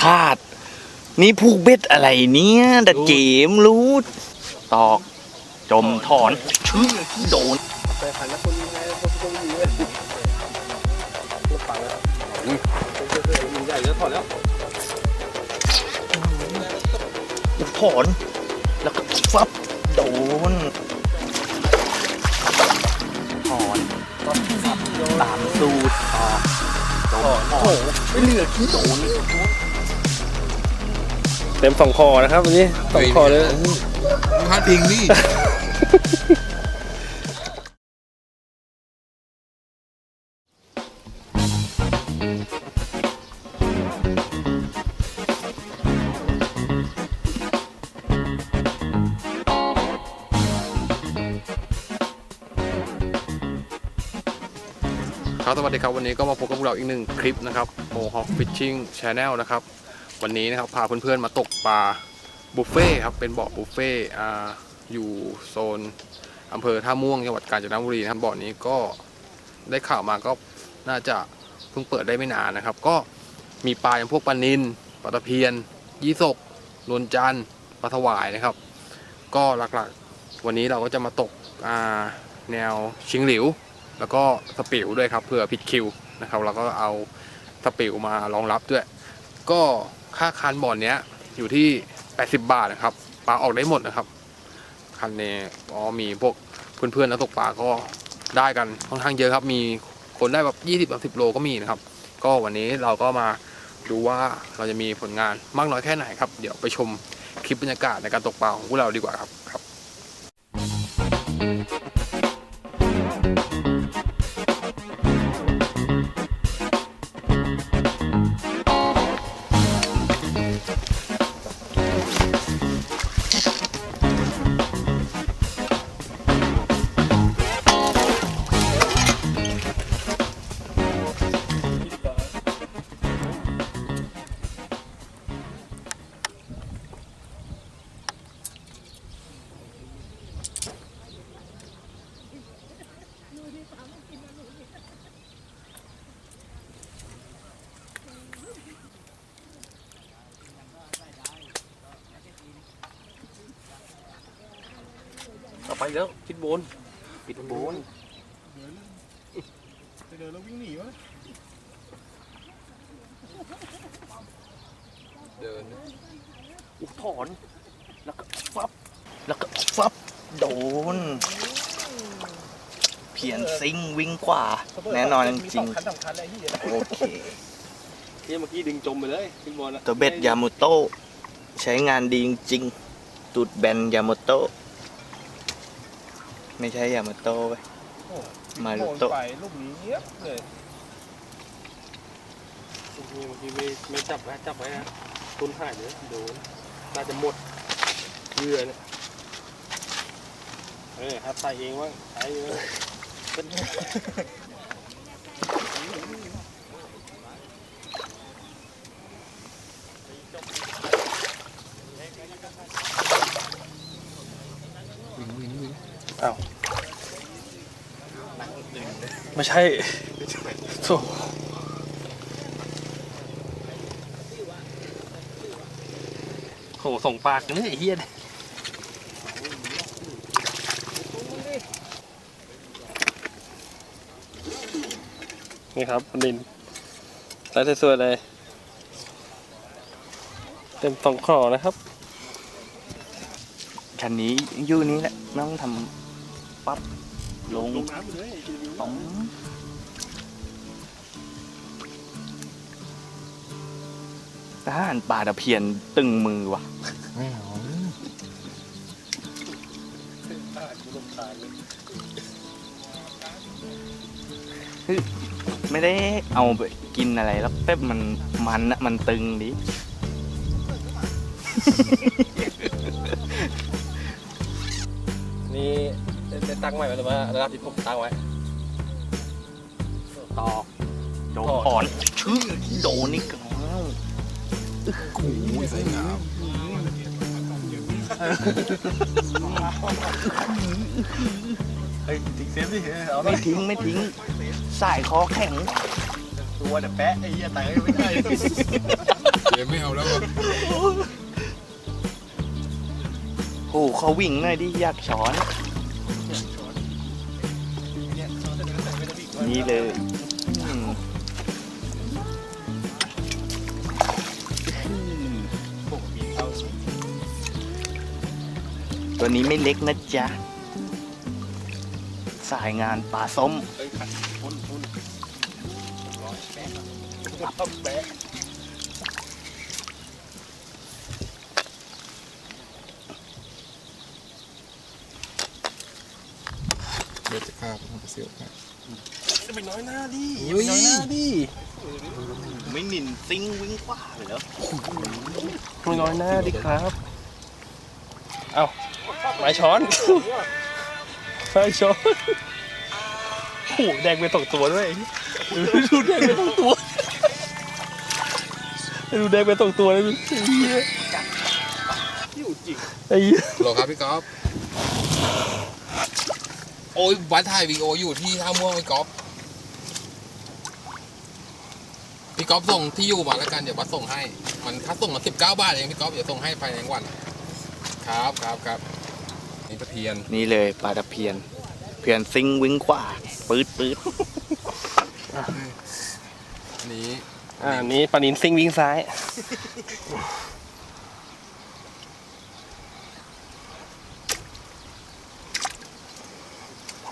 ขาด นี่ผูกเบ็ดอะไรเนี่ยดัดเจมรู้ตอก จมถอนชื่อโดนไปหันแล้วคนยิงไงคนคนยิงเลยรถปังแล้วยิงยิงใหญ่แล้วถอดแล้วถอนแล้วก็ฟับโดนถอนตามสูตรตอก จมถอนไม่เหลือที่โดนเต็มสองคอนะครับวันนี้สองคอเลยพลาดพิงนี่ วัสดีครับวันนี้ก็มาพบกับพวกเราอีกหนึ่งคลิปนะครับโมฮอคฟิชชิ่งชาแนลนะครับ วันนี้นะครับพาเพื่อนๆมาตกปลาบุฟเฟ่ครับเป็นบ่อบุฟเฟ่อ่าอยู่โซนอำเภอท่าม่วงจังหวัดกาญจนบุรีนะครับบ่อนี้ก็ได้ข่าวมาก็น่าจะเพิ่งเปิดได้ไม่นานนะครับ ก็มีปลาอย่างพวกปลานิลปลาตะเพียน ยี่สกนวลจันทร์ปลาถวายนะครับ ก็หลักๆวันนี้เราก็จะมาตกอาแนวชิงหลิว แล้วก็สปิวด้วยครับเผื่อผิดคิวนะครับแล้วก็เอาสปิวมารองรับด้วย ก็ค่าคันบอนเนี้ยอยู่ที่ 80 บาทนะครับปลาออกได้หมดนะครับ คันนี้อ๋อมีพวกเพื่อนๆนักตกปลาก็ได้กันค่อนข้างเยอะครับ มีคนได้แบบ 20 30 โลก็มีนะครับ ก็วันนี้เราก็มาดูว่าเราจะมีผลงานมากน้อยแค่ไหนครับ เดี๋ยวไปชมคลิปบรรยากาศในการตกปลาของพวกเราดีกว่าครับครับ อไปแล้วปิดโบนปิดโบนเดินแล้ววิ่งหนีวะเดินอุถอน แล้วก็ฟับ แล้วก็ฟับ โดน เพียนซิงวิ่งกว่า แน่นอนจริงคันสำคัญเลยที่ๆโอเคที่เมื่อกี้ดึงจมไปเลยปิดโบนอะตัวเบ็ดยามุโตะใช้งานดีจริงๆตูดแบนยามุโตะ ไม่ใช่ยามุโตะไปมารุโตะ ไปลูกนี้เงียบเลยเมื่อกี้ไม่ไม่จับไว้จับไว้นะตุนหายเลยโดนน่าจะหมดเยื่อเนี่ยเออถ้าใส่เองว่าใส่เองเป็น ใช่โธ่โหส่งปากนี่ไอ้เฮียเนี่ยนี่ครับดินใส่สวยๆเลย เต็มสองคอนะครับคันนี้ยู่นี้แหละน้องทำปั๊บ ลงป๋องทหารปลาตะเพียนตึงมือว่ะไม่ได้เอาไปกินอะไรแล้วเป๊บมันมันอะมันตึงดิ ได้ตั้งใหม่ไว้หรือว่าระดับที่ผมตั้งไว้ตอกโดนถอนชื่อโดนนี่กันแล้วโอ้ยสวยงามไม่ทิ้งไม่ทิ้งสายคอแข็งตัวแต่แปะไอ้เหี้ยแต่ไม่ได้เดี๋ยวไม่เอาแล้วอะโอ้เขาวิ่งหน่อยดิอยากช้อน นี่เลยอืมตัวนี้ไม่เล็กนะจ๊ะ สายงานป่าส้มเดี๋ยวจะฆ่าผมจะเสียวฆ่า จะไปน้อยหน้าดิอย่าไปน้อยหน้าดิไม่หนินซิงวิ่งขวาเลยเหรอไม่น้อยหน้าดิครับ เอ้าไม้ช้อนไม้ช้อนโอ้โหแดงไปตกตัวด้วยดูแดงไปตกตัวดูแดงไปตกตัวเลยไอ้เหี้ยไอ้เหี้ยหรอครับพี่ก๊อฟโอ้ยวัดถ่ายวีดีโออยู่ที่ท่าม่วงพี่ก๊อฟ พี่ก๊อฟส่งที่อยู่มาแล้วกันเดี๋ยววัดส่งให้ มันค่าส่งมาสิบเก้าบาทเองพี่ก๊อฟเดี๋ยวส่งให้ภายในวัน ครับครับครับนี่ตะเพียนนี่เลยปลาตะเพียน เพียนซิงวิ่งขวาปืดปืดอันนี้อ่านี้ปานินซิงวิ่งซ้าย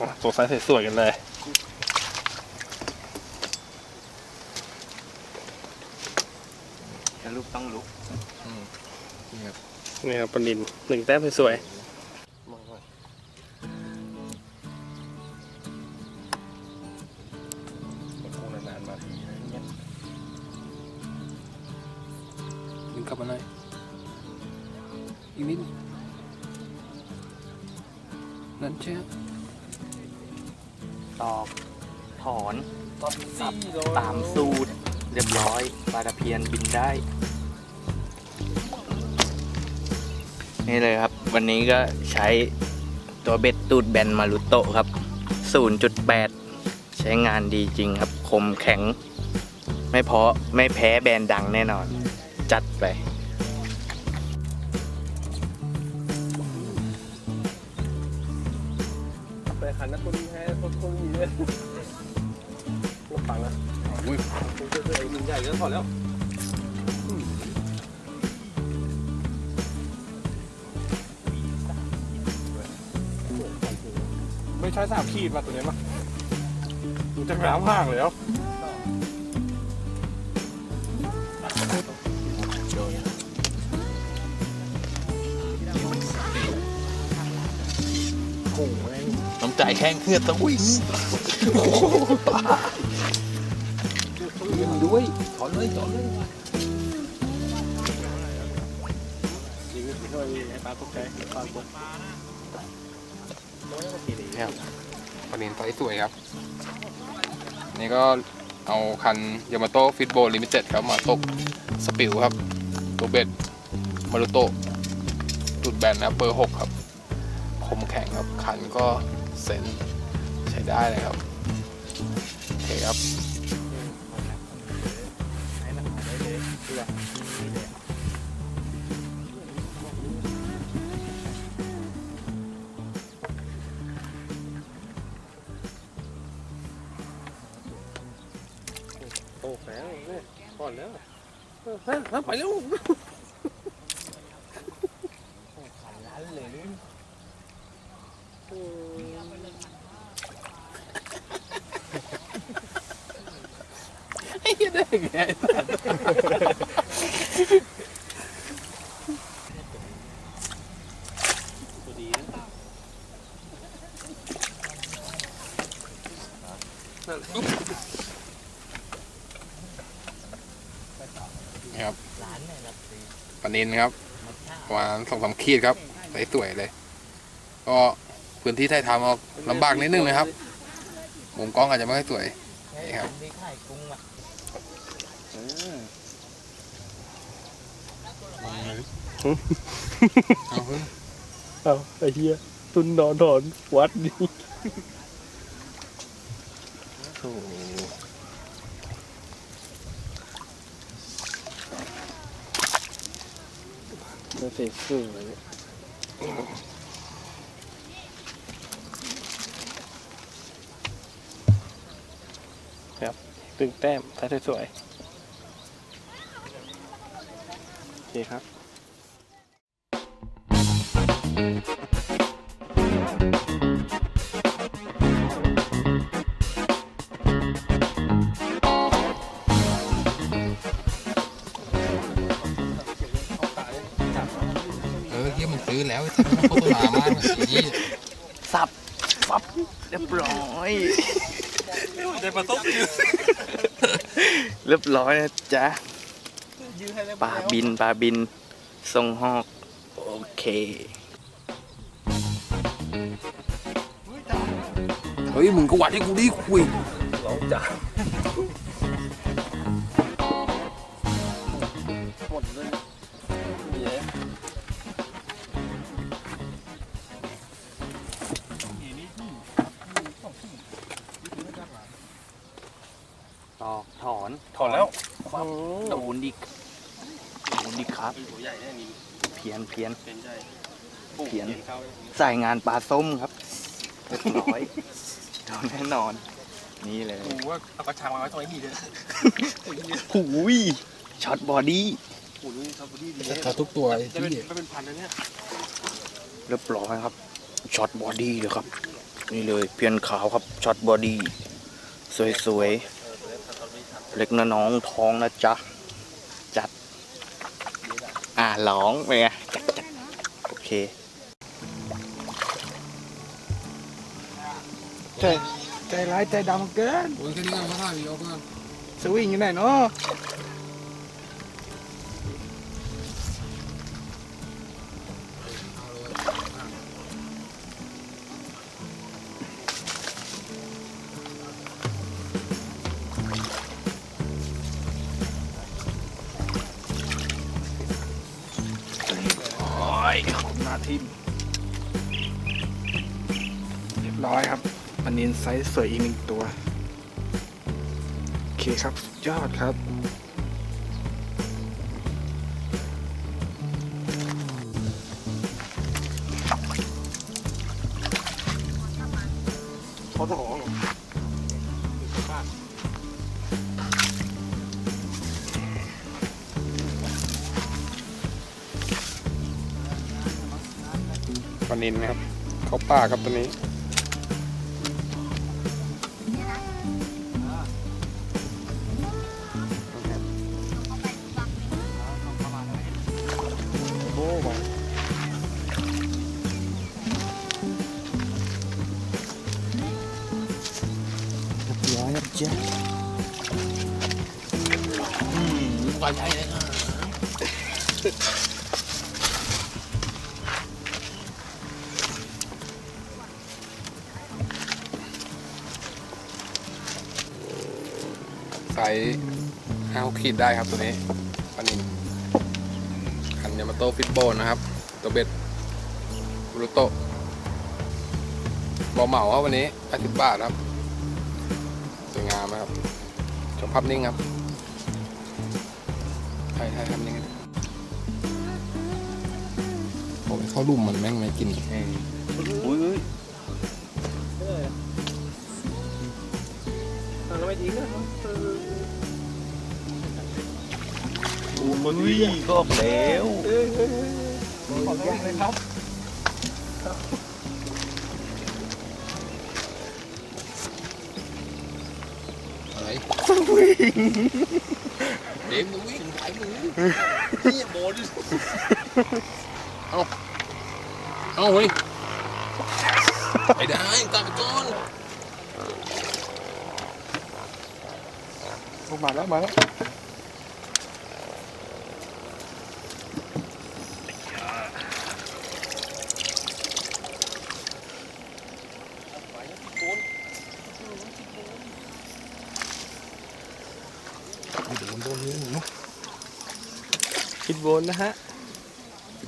อะตัวซ้ายสวยๆกันเลย แล้วลูกต้องลุก อืมนี่ครับ นี่ครับปานินหนึ่งแต้มสวยๆนานๆมาทียิงกลับมาหน่อยอีกนิดนั่นเชียวตอกถอนตามสูตร เรียบร้อยปลาตะเพียนบินได้ นี่เลยครับ วันนี้ก็ใช้ตัวเบ็ดตูดแบนมารุโตะครับ 0.8 ใช้งานดีจริงครับ คมแข็ง ไม่เพราะไม่แพ้แบรนด์ดังแน่นอน จัดไปไปขันนะคนแพ้คนคนนี้เลยลงฟังนะอุ้ยผมเจอไอ้หนึ่งใหญ่ก็พอแล้ว ใช่สามขีดมาตัวนี้มั้ยดูจากน้ำห่างเลยแล้วน้ำใจแข้งเพื่อนตะวิ่งด้วยถอนเลยถอนเลยยิงไม่ค่อยให้ปลาตกใจปลาตก ปลานินไซส์สวยครับ นี่ก็เอาคันยามาโต้ฟิตโบลิมิเต็ดครับมาตกสปิลครับ ตัวเบ็ดมารุโตะตุดแบนนะเบอร์หกครับ คมแข็งครับ คันก็เซนใช้ได้เลยครับ โอเคครับ เออฮะไปแล้วไอ้เหี้ยได้ไงตัวดีนะนี่ ครับปลานินครับประมาณสองสามขีดครับสวยๆเลย ก็พื้นที่ไทยทำเอาลำบากนิดนึงนะครับ มุมกล้องอาจจะไม่ค่อยสวยนี่ครับเอาเพิ่งเอาไอ้เหี้ยตุนนอนถอนวัดนี่ เสียสื่อเลยครับตึงแต้มถ่ายสวยๆโอเคครับ มันซื้อแล้วไอ้สัตว์มันโฆษณามากไอ้เหี้ยสับฟับเรียบร้อยได้ปลาต้มยืดเรียบร้อยนะจ๊ะปลาบินปลาบินทรงหอกโอเคเฮ้ยมึงก็วัดให้กูดิคุยร้องจ้า แล้วโดนดิโดนดิครับตัวใหญ่แน่นี่เพียนเพียนเป็นใหญ่เขียนใส่งานปลาส้มครับเรียบร้อยโดนแน่นอน นี่เลยกูว่าเอากระชังมาไว้ตรงนี้เลยหูยช็อตบอดี้โอ้โหนี่ครับพอดีดีเขาทุกตัวไอ้จะเป็นเหี้ยไม่เป็นพันแล้วเนี่ยเรียบร้อยครับช็อตบอดี้เลยครับ นี่เลยเพียนขาวครับช็อตบอดี้สวยๆ เล็กนะน้องท้องนะจ๊ะ จัด อ่าร้องเป็นไงจัดจัดโอเคใจใจร้ายใจดำเกินโอ้ยแค่นี้ก็มาถ่ายวีดีโอเพื่อนสวิงอยู่ไหนเนาะ ไซส์สวยอีกหนึ่งตัว โอเคครับสุดยอดครับเขาต้องของปลานินนะครับ เขาป่าครับตัวนี้ จ๊ะปลาใหญ่เลยครับไซส์ห้าหกขีดได้ครับตัวนี้ปลานินคันยามาโต้ฟิตโบนนะครับ ตัวเบ็ดบรูโตบอเหมาครับวันนี้80บาทครับ ภาพนิ่งครับใช่ใช่ครับนิ่งโอ้ยเข้าดุมมันแม่งไม่กินอุ้ยแล้วไม่ดีก็อุ้ยก็ออกแล้วขอบคุณเลยครับ เดมมึงวิ่งไหลมึงนี่โบนเอาเอาเฮ้ยไปได้ตามไปก่อน โอ้มาแล้วมาแล้ว โดนโดนนี่เนาะ คิด โบนนะฮะ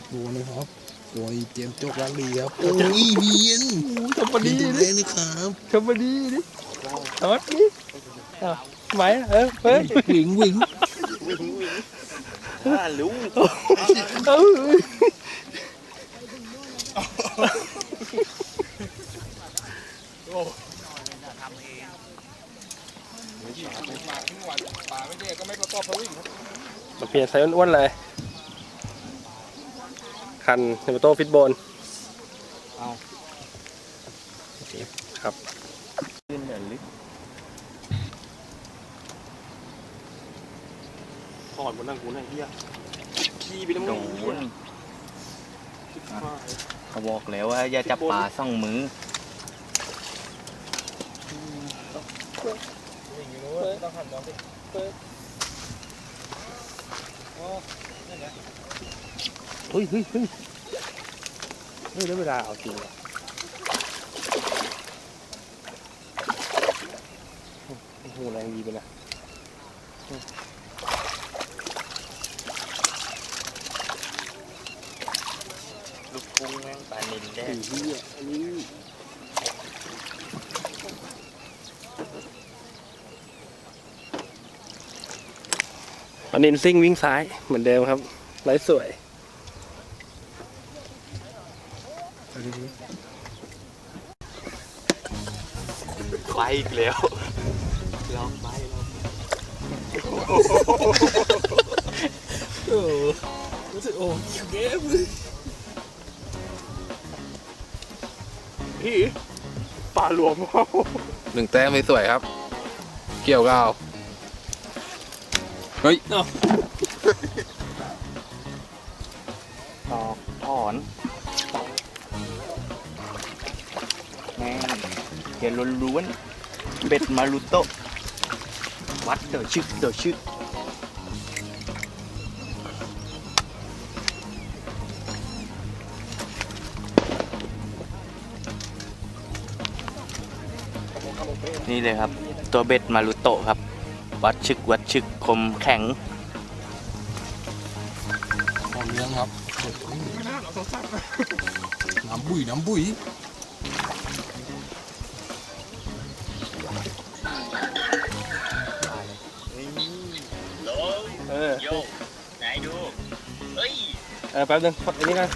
โดนนะครับโอ้ยเตรียมโจกล้างดีครับ โอ้ยเบียนทำพอดีดูดิเลยนะครับทำพอดีดิทำดิอ้าวไหมเออเฮ้ยวิ่งวิ่งอ่ารู้เอ้ยปลาไม่ได้ก็ไม่ประกอบพวิ่งครับมาเปลี่ยนไซส์อ้วนๆเลย คันเนโตฟิตโบนเอาครับขึ้นเดี๋ยวลึกถอดบนนั่งกูนั่งเฮียขี้ไปแล้วโดมึงเหี้ยนเขาบอกแล้วว่าอย่าจับปลาส่องมือต้องหันมองสิเฮ้ย เฮ้ยเฮ้ยเฮ้ยได้เวลาเอาจริงว่ะโอ้โหแรงดีไปนะลูกกุ้งแม่งปลานินแดไอ้งเหี้ยอันนี้อันนินซิ่งวิ่งซ้ายเหมือนเดิมครับไร้สวย ไปอีกแล้วลองไปลองรู้สึกโอ้เกมเลยพี่ปลาหลวมเขาหนึ่งแต้มไม่สวยครับ เกี่ยวก้าวเฮ้ย ตอกถอน เขียนล้วนๆเบ็ดมารุโตวัดเดอชึกเดอชึกนี่เลยครับ ตัวเบ็ดมารุโตครับ วัดชึกวัดชึกคมแข็งตอนเลี้ยงครับน้ำบุ๋ยน้ำบุ๋ย ไหนดู เฮ้ย เออแป๊บนึงอันนี้กัน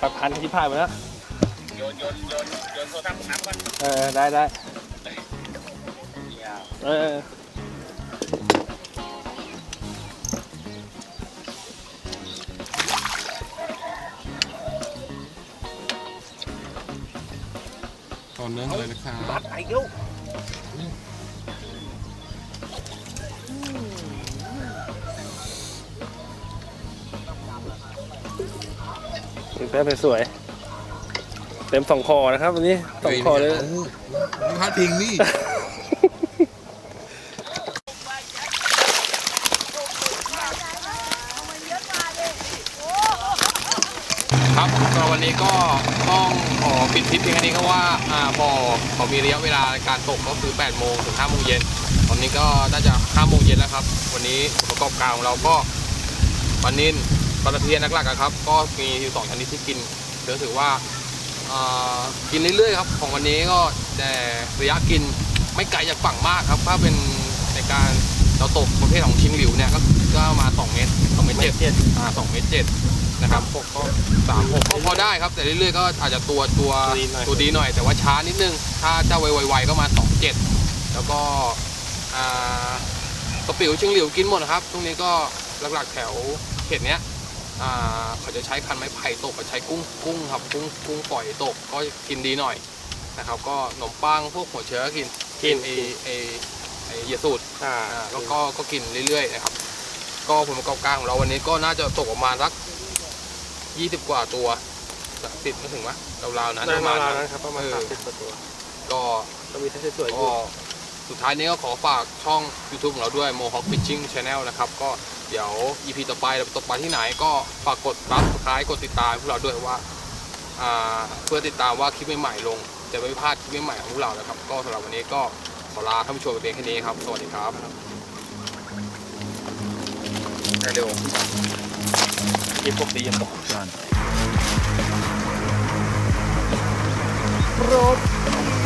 ปรับพันที่ผ่านไปแล้วโยนโยนโยนโยนโทรศัพท์น้ำก่อนเออได้ได้อย่าเออตอนเลี้ยงเลยนะครับ บัดไอ้โยกถึง แป๊บสวยเต็มสองคอนะครับวันนี้สองคอเลยพลาดพิงนี่ครับสำหรับวันนี้ก็ต้องขอปิดทริปเพียงแค่นี้ก็ว่าอ่าพอพอมีระยะเวลาในการตกก็คือ 8 โมงถึง 5 โมงเย็น ตอนนี้ก็น่าจะ 5 โมงเย็นแล้วครับ วันนี้ผลประกอบการของเราก็ปลานิน ปลาตะเพียนนักหลักๆอะครับ ก็มีอยู่สองชนิดที่กินเดี๋ยวถือว่าอ่ากินเรื่อยๆครับ ของวันนี้ก็แต่ระยะกินไม่ไกลจากฝั่งมากครับ ถ้าเป็นในการเราตกประเภทของชิงหลิวเนี่ยก็ก็มา 2 เมตร2เมตรเจ็ดอ่า2เมตรเจ็ดนะครับพวกก็สามหกก็พอได้ครับ แต่เรื่อยๆก็อาจจะตัวตัวดีหน่อยตัวดีหน่อย แต่ว่าช้านิดนึง ถ้าจะไวๆก็มา2 7แล้วก็อ่ากระปิวชิงหลิวกินหมดนะครับตรงนี้ก็หลักๆแถวเขตเนี้ยอ่า เขาจะใช้คันไม้ไผ่ตกกับใช้กุ้งกุ้งครับกุ้งกุ้งปล่อยตกก็กินดีหน่อยนะครับ ก็ขนมปังพวกหัวเชื้อกินกินเอเอไอเหยาสูตรอ่าอ่าก็ก็ก็กินเรื่อยๆนะครับ ก็ผลประกอบการของเราวันนี้ก็น่าจะตกประมาณสักยี่สิบกว่าตัวติดไม่ถึงวะราวๆนั้นได้ประมามาณแล้วนั้นนะครับประมาณเออสามสิบกว่าตัว ก็ก็มีไซส์สวยๆอก็ยู่สุดท้ายนี้ก็ขอฝากช่อง YouTube ของเราด้วย Mohawk Fishing Channel นะครับ ก็ เดี๋ยว EP ต่อไปเราไปตกปลาที่ไหนก็ฝากกดรับสไครต์กดติดตามพวกเราด้วยว่าาเพื่อติดตามว่าคลิปใหม่ๆลง จะไม่พลาดคลิปใหม่ของพวกเรานะครับ ก็สำหรับวันนี้ก็ขอลาท่านผู้ชมไปเพียงแค่นี้ครับ สวัสดีครับเร็วกินพวกดียังบอกก่นโปรด